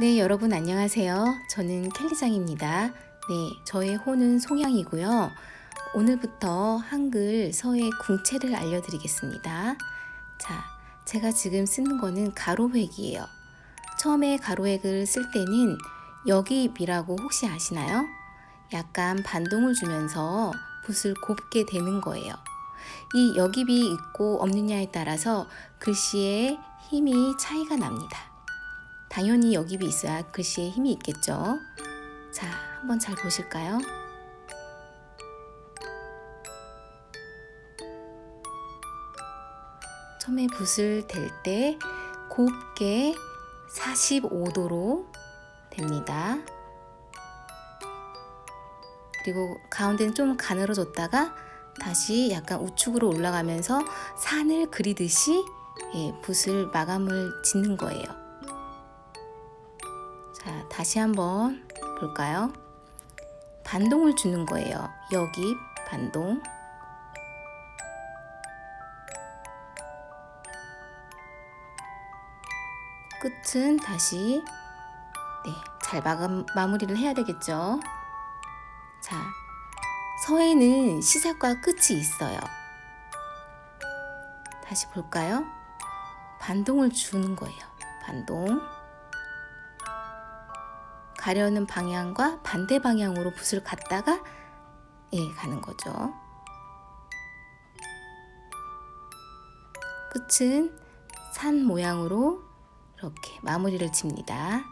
네, 여러분 안녕하세요. 저는 켈리장입니다. 네, 저의 호는 송양이고요. 오늘부터 한글 서예 궁체를 알려드리겠습니다. 자, 제가 지금 쓰는 거는 가로획이에요. 처음에 가로획을 쓸 때는 여기입이라고 혹시 아시나요? 약간 반동을 주면서 붓을 곱게 대는 거예요. 이 여깁이 있고 없느냐에 따라서 글씨의 힘이 차이가 납니다. 당연히 여깁이 있어야 글씨에 힘이 있겠죠. 자, 한번 잘 보실까요? 처음에 붓을 댈 때 곱게 45도로 됩니다. 그리고 가운데는 좀 가늘어졌다가 다시 약간 우측으로 올라가면서 산을 그리듯이 예, 붓을 마감을 짓는 거예요. 자, 다시 한번 볼까요? 반동을 주는 거예요. 여기 반동. 끝은 다시 네, 잘 마감, 마무리를 해야 되겠죠. 자, 서에는 시작과 끝이 있어요. 다시 볼까요? 반동을 주는 거예요. 반동. 가려는 방향과 반대 방향으로 붓을 갖다가 예, 가는 거죠. 끝은 산 모양으로 이렇게 마무리를 칩니다.